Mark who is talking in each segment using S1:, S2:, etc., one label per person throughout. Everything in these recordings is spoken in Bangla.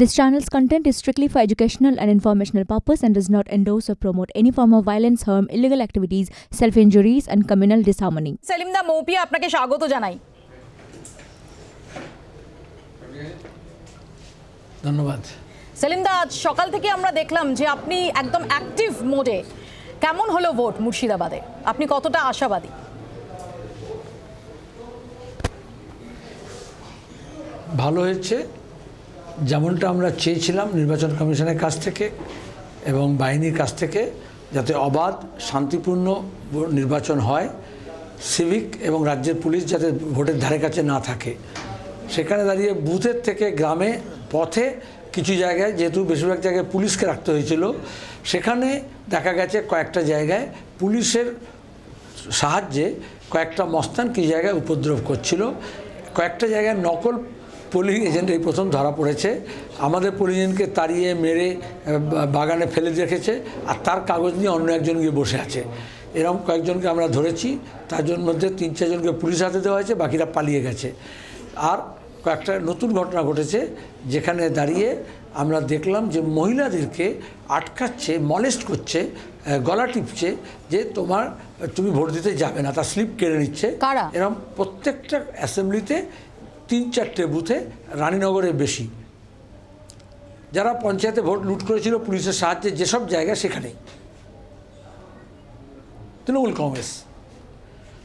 S1: This channel's content is strictly for educational and informational purpose and does not endorse or promote any form of violence, harm, illegal activities, self-injuries and communal disharmony.
S2: সেলিমদা Moupia আপনাকে স্বাগত জানাই
S3: ধন্যবাদ
S2: সেলিমদা আজ সকাল থেকে আমরা দেখলাম যে আপনি একদম অ্যাক্টিভ মোডে কেমন হলো ভোট মুর্শিদাবাদে আপনি কতটা আশাবাদী
S3: ভালো হয়েছে যেমনটা আমরা চেয়েছিলাম নির্বাচন কমিশনের কাছ থেকে এবং বাহিনীর কাছ থেকে, যাতে অবাধ, শান্তিপূর্ণ নির্বাচন হয় সিভিক এবং রাজ্যের পুলিশ যাতে ভোটের ধারে কাছে না থাকে। সেখানে দাঁড়িয়ে বুথের থেকে গ্রামে, পথে কিছু জায়গায়, যেহেতু বেশিরভাগ জায়গায় পুলিশকে রাখতে হয়েছিল, সেখানে দেখা গেছে কয়েকটা জায়গায় পুলিশের সাহায্যে কয়েকটা মস্তান কিছু জায়গায় উপদ্রব করছিল। কয়েকটা জায়গায় নকল পোলিং এজেন্ট এই প্রথম ধরা পড়েছে। আমাদের পোলিং এজেন্টকে তাড়িয়ে মেরে বাগানে ফেলে রেখেছে আর তার কাগজ নিয়ে অন্য একজন গিয়ে বসে আছে। এরকম কয়েকজনকে আমরা ধরেছি তার জন্য মধ্যে তিন চারজনকে পুলিশ হাতে দেওয়া হয়েছে বাকিরা পালিয়ে গেছে। আর কয়েকটা নতুন ঘটনা ঘটেছে যেখানে দাঁড়িয়ে আমরা দেখলাম যে মহিলাদেরকে আটকাচ্ছে মলেস্ট করছে গলা টিপছে যে তোমার তুমি ভোট দিতে যাবে না তার স্লিপ কেড়ে নিচ্ছে? এরকম প্রত্যেকটা অ্যাসেম্বলিতে তিন চারটে বুথে রানীনগরে বেশি। যারা পঞ্চায়েতে ভোট লুট করেছিল, পুলিশের সাহায্যে, যেসব জায়গা সেখানেই। তৃণমূল কংগ্রেস,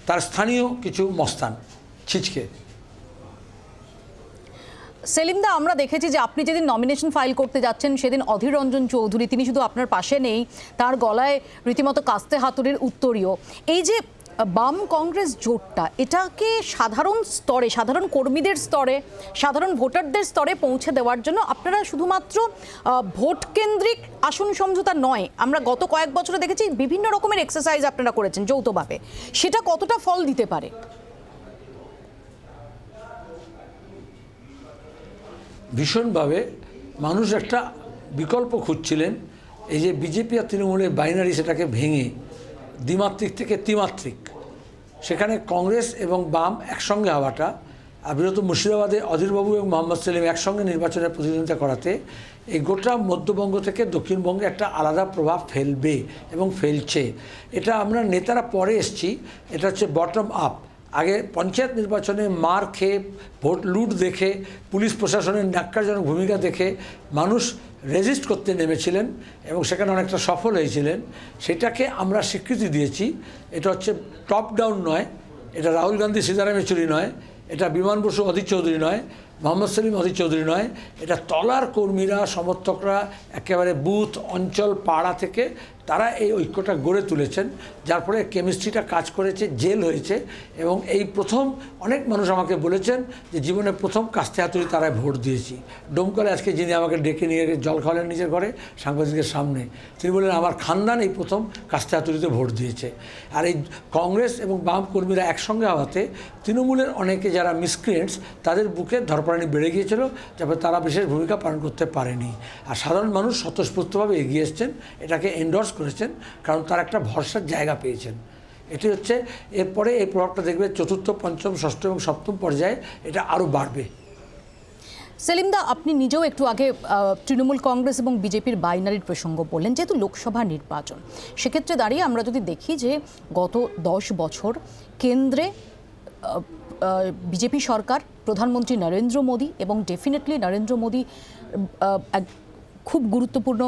S3: তার স্থানীয় কিছু মস্তান, ছিচকে।
S2: সেলিমদা আমরা দেখেছি যে আপনি যেদিন নমিনেশন ফাইল করতে যাচ্ছেন, সেদিন অধীর রঞ্জন চৌধুরী, তিনি শুধু আপনার পাশে নেই, তার গলায় রীতিমতো কাস্তে হাতুড়ির উত্তরীয়। এই যে বাম কংগ্রেস জোটটা, এটাকে সাধারণ স্তরে, সাধারণ কর্মীদের স্তরে, সাধারণ ভোটারদের স্তরে পৌঁছে দেওয়ার জন্য আপনারা শুধুমাত্র ভোট কেন্দ্রিক আসন সমঝোতা নয়, আমরা গত কয়েক বছরে দেখেছি বিভিন্ন রকমের এক্সারসাইজ আপনারা করেছেন যৌথভাবে। সেটা কতটা ফল দিতে পারে?
S3: ভীষণভাবে মানুষ একটা বিকল্প খুঁজছিলেন, এই যে বিজেপি আর তৃণমূলের বাইনারি সেটাকে ভেঙে, দ্বিমাত্রিক থেকে ত্রিমাত্রিক। সেখানে কংগ্রেস এবং বাম একসঙ্গে হওয়াটা বিরত মুর্শিদাবাদে অধীরবাবু এবং মোহাম্মদ সেলিম একসঙ্গে নির্বাচনের প্রতিদ্বন্দ্বিতা করাতে এই গোটা মধ্যবঙ্গ থেকে দক্ষিণবঙ্গে একটা আলাদা প্রভাব ফেলবে এবং ফেলছে। এটা আমরা নেতারা পরে এসছি, এটা হচ্ছে বটম আপ আগে পঞ্চায়েত নির্বাচনে মার খেয়ে ভোট লুট দেখে, পুলিশ প্রশাসনের ন্যাক্কারজনক ভূমিকা দেখে মানুষ রেজিস্ট করতে নেমেছিলেন এবং সেখানে অনেকটা সফল হয়েছিলেন। সেটাকে আমরা স্বীকৃতি দিয়েছি। এটা হচ্ছে টপ ডাউন নয়, এটা রাহুল গান্ধী সীতারাম ইয়েচুরি নয়, এটা বিমান বসু অধীর চৌধুরী নয়, মোহাম্মদ সেলিম অধীর চৌধুরী নয়, এটা তলার কর্মীরা, সমর্থকরা, একেবারে বুথ অঞ্চল, পাড়া থেকে তারা এই ঐক্যটা গড়ে তুলেছেন, যার ফলে কেমিস্ট্রিটা কাজ করেছে, জেল হয়েছে এবং এই প্রথম অনেক মানুষ আমাকে বলেছেন যে জীবনে প্রথম কাস্তে হাতুড়ি তারাই ভোট দিয়েছি। ডোমকলে আজকে যিনি আমাকে ডেকে নিয়ে জল খাওয়ালেন নিজের ঘরে সাংবাদিকের সামনে, তিনি বললেন, আমার খানদান এই প্রথম কাস্তে হাতুড়িতে ভোট দিয়েছে। আর এই কংগ্রেস এবং বাম কর্মীরা একসঙ্গে হওয়াতে তৃণমূলের অনেকে যারা মিসক্রিয়েন্টস, তাদের বুকে ধরপড়ানি বেড়ে গিয়েছিল, যাতে তারা বিশেষ ভূমিকা পালন করতে পারেনি। আর সাধারণ মানুষ স্বতঃস্ফূর্তভাবে এগিয়ে এসছেন, এটাকে এন্ডোর্স করেছেন, কারণ তার একটা ভরসার জায়গা পেয়েছেন। এটি হচ্ছে, এরপরে এই প্রভাবটা দেখবে চতুর্থ, পঞ্চম, ষষ্ঠ এবং সপ্তম পর্যায়ে এটা আরও বাড়বে।
S2: সেলিমদা আপনি নিজেও একটু আগে তৃণমূল কংগ্রেস এবং বিজেপির বাইনারির প্রসঙ্গ বললেন, যেহেতু লোকসভা নির্বাচন। সেক্ষেত্রে দাঁড়িয়ে আমরা যদি দেখি যে গত দশ বছর কেন্দ্রে বিজেপি সরকার, প্রধানমন্ত্রী নরেন্দ্র মোদী এবং ডেফিনেটলি নরেন্দ্র মোদী খুব গুরুত্বপূর্ণ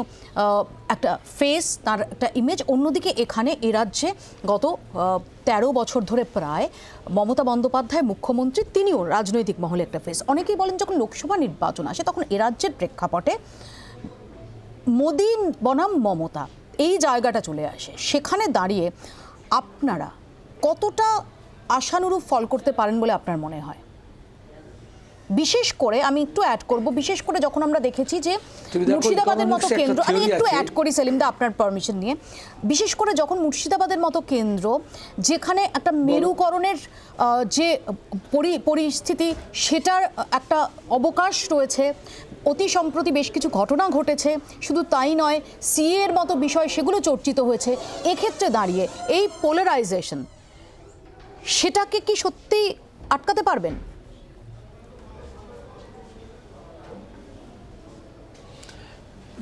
S2: একটা ফেস তার একটা ইমেজ অন্যদিকে এখানে এ রাজ্যে গত তেরো বছর ধরে প্রায় মমতা বন্দ্যোপাধ্যায় মুখ্যমন্ত্রী, তিনিও রাজনৈতিক মহলে একটা ফেস অনেকেই বলেন যখন লোকসভা নির্বাচন আসে তখন এ রাজ্যের প্রেক্ষাপটে মোদী বনাম মমতা, এই জায়গাটা চলে আসে। সেখানে দাঁড়িয়ে আপনারা কতটা আশানুরূপ ফল করতে পারেন বলে আপনার মনে হয়? বিশেষ করে আমি একটু অ্যাড করব বিশেষ করে যখন আমরা দেখেছি যে মুর্শিদাবাদের মতো কেন্দ্র আমি একটু অ্যাড করি সেলিমদা আপনার পারমিশন নিয়ে। বিশেষ করে যখন মুর্শিদাবাদের মতো কেন্দ্র যেখানে একটা মেরুকরণের যে পরি- পরিস্থিতি সেটার একটা অবকাশ রয়েছে। অতি সম্প্রতি বেশ কিছু ঘটনা ঘটেছে। শুধু তাই নয় সিএ এর মতো বিষয় সেগুলো চর্চিত হয়েছে। এক্ষেত্রে দাঁড়িয়ে এই পোলারাইজেশন সেটাকে কি সত্যি আটকাতে পারবেন?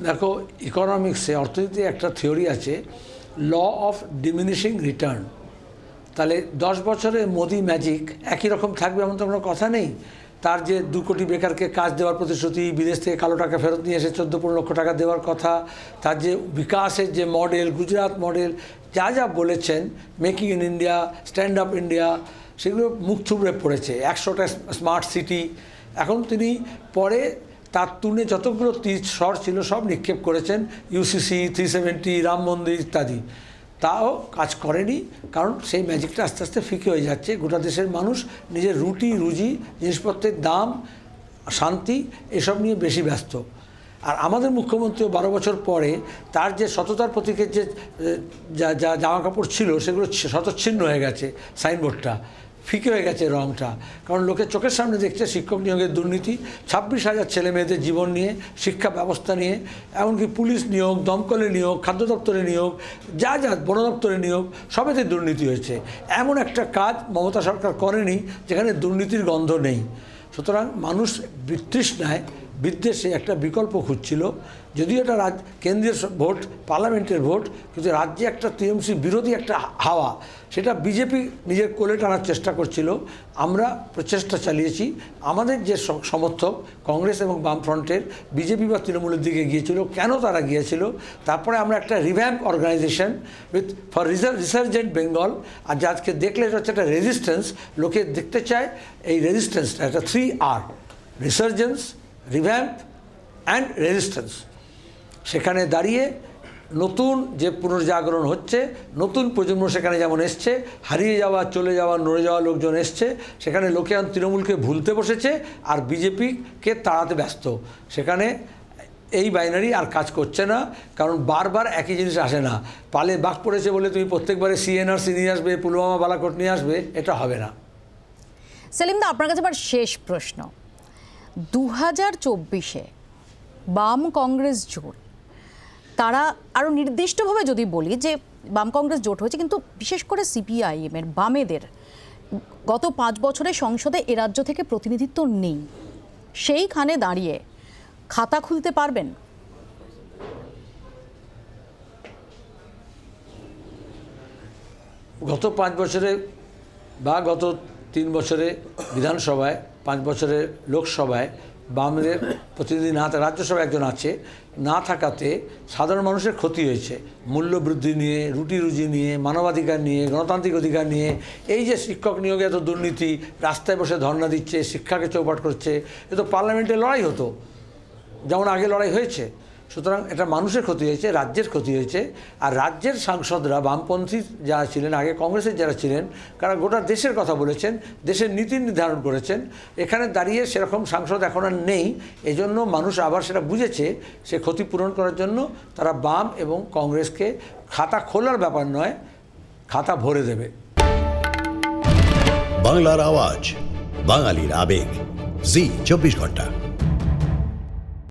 S3: দেখো ইকোনমিক্সে অর্থনীতি একটা থিওরি আছে ল অফ ডিমিনিশিং রিটার্ন তাহলে দশ বছরে মোদি ম্যাজিক একই রকম থাকবে এমন তো কোনো কথা নেই? তার যে দু কোটি বেকারকে কাজ দেওয়ার প্রতিশ্রুতি, বিদেশ থেকে কালো টাকা ফেরত নিয়ে এসে চোদ্দ পনেরো লক্ষ টাকা দেওয়ার কথা, তার যে বিকাশের যে মডেল গুজরাট মডেল যা যা বলেছেন making in India stand up India সেগুলো মুখ থুবড়ে পড়েছে। একশোটা স্মার্ট সিটি এখন তিনি পরে তার তুলে যতগুলো তীর, স্বর ছিল সব নিক্ষেপ করেছেন ইউসিসি থ্রি সেভেন্টি রাম মন্দির ইত্যাদি। তাও কাজ করেনি, কারণ সেই ম্যাজিকটা আস্তে আস্তে ফিকে হয়ে যাচ্ছে। গোটা দেশের মানুষ নিজের রুটি, রুজি, জিনিসপত্রের দাম, শান্তি, এসব নিয়ে বেশি ব্যস্ত। আর আমাদের মুখ্যমন্ত্রীও বারো বছর পরে তার যে সততার প্রতীকের যে যা জামা কাপড় ছিল, সেগুলো শতচ্ছিন্ন হয়ে গেছে সাইনবোর্ডটা। ফিকে হয়ে গেছে রংটা। কারণ লোকের চোখের সামনে দেখছে শিক্ষক নিয়োগের দুর্নীতি, ছাব্বিশ হাজার ছেলে মেয়েদের জীবন নিয়ে, শিক্ষা ব্যবস্থা নিয়ে, এমনকি পুলিশ নিয়োগ দমকলে নিয়োগ, খাদ্য দপ্তরে নিয়োগ, যা যা বন দপ্তরে নিয়োগ, সবেতে দুর্নীতি হয়েছে। এমন একটা কাজ মমতা সরকার করেনি যেখানে দুর্নীতির গন্ধ নেই। সুতরাং মানুষ বিতৃষ্ণায় বিদ্বেষে একটা বিকল্প খুঁজছিল, যদিও এটা রাজ, কেন্দ্রীয় ভোট, পার্লামেন্টের ভোট, কিন্তু রাজ্যে একটা টিএমসি বিরোধী একটা হাওয়া, সেটা বিজেপি নিজের কোলে টানার চেষ্টা করছিল। আমরা প্রচেষ্টা চালিয়েছি। আমাদের যে সমর্থক কংগ্রেস এবং বামফ্রন্টের, বিজেপি বা তৃণমূলের দিকে গিয়েছিল, কেন তারা গিয়েছিল, তারপরে আমরা একটা revamp organisation with for resurgent Bengal আর যা আজকে দেখলে এটা হচ্ছে একটা রেজিস্ট্যান্স লোকে দেখতে চায় এই রেজিস্ট্যান্সটা একটা three R resurgence revamp and resistance সেখানে দাঁড়িয়ে নতুন যে পুনর্জাগরণ হচ্ছে, নতুন প্রজন্ম সেখানে যেমন এসছে, হারিয়ে যাওয়া, চলে যাওয়া, নড়ে যাওয়া লোকজন এসছে, সেখানে লোকে তৃণমূলকে ভুলতে বসেছে আর বিজেপিকে তাড়াতে ব্যস্ত। সেখানে এই বাইনারি আর কাজ করছে না, কারণ বারবার একই জিনিস আসে না। পালে বাঘ পড়েছে বলে তুমি প্রত্যেকবারে সিএনআরসি নিয়ে আসবে, পুলওয়ামা বালাকোট নিয়ে আসবে, এটা হবে না।
S2: সেলিম সেলিমদা আপনার কাছে আবার শেষ প্রশ্ন। দু হাজার চব্বিশে বাম কংগ্রেস জোট। তারা আরও নির্দিষ্টভাবে যদি বলি যে বাম কংগ্রেস জোট হয়েছে, কিন্তু বিশেষ করে সিপিআইএম এর বামেদের গত পাঁচ বছরে সংসদে এ রাজ্য থেকে প্রতিনিধিত্ব নেই। সেইখানে দাঁড়িয়ে খাতা খুলতে পারবেন?
S3: গত পাঁচ বছরে বা গত তিন বছরে বিধানসভায় পাঁচ বছরের লোকসভায় বামদের প্রতিনিধি না রাজ্যসভায় একজন আছে, না থাকাতে সাধারণ মানুষের ক্ষতি হয়েছে। মূল্যবৃদ্ধি নিয়ে, রুটি রুজি নিয়ে, মানবাধিকার নিয়ে, গণতান্ত্রিক অধিকার নিয়ে। এই যে শিক্ষক নিয়োগে এত দুর্নীতি, রাস্তায় বসে ধর্ণা দিচ্ছে, শিক্ষাকে চৌপাট করছে, এ তো পার্লামেন্টে লড়াই হতো। যেমন আগে লড়াই হয়েছে। সুতরাং এটা মানুষের ক্ষতি হয়েছে, রাজ্যের ক্ষতি হয়েছে। আর রাজ্যের সাংসদরা, বামপন্থী যারা ছিলেন, আগে কংগ্রেসের যারা ছিলেন তারা গোটা দেশের কথা বলেছেন, দেশের নীতি নির্ধারণ করেছেন, এখানে দাঁড়িয়ে সেরকম সাংসদ এখন আর নেই। এজন্য মানুষ আবার সেটা বুঝেছে, সে ক্ষতি পূরণ করার জন্য তারা বাম এবং কংগ্রেসকে খাতা খোলার ব্যাপার নয়, খাতা ভরে দেবে।
S4: বাংলার আওয়াজ, বাঙালির আবেগ। জি, চব্বিশ ঘণ্টা।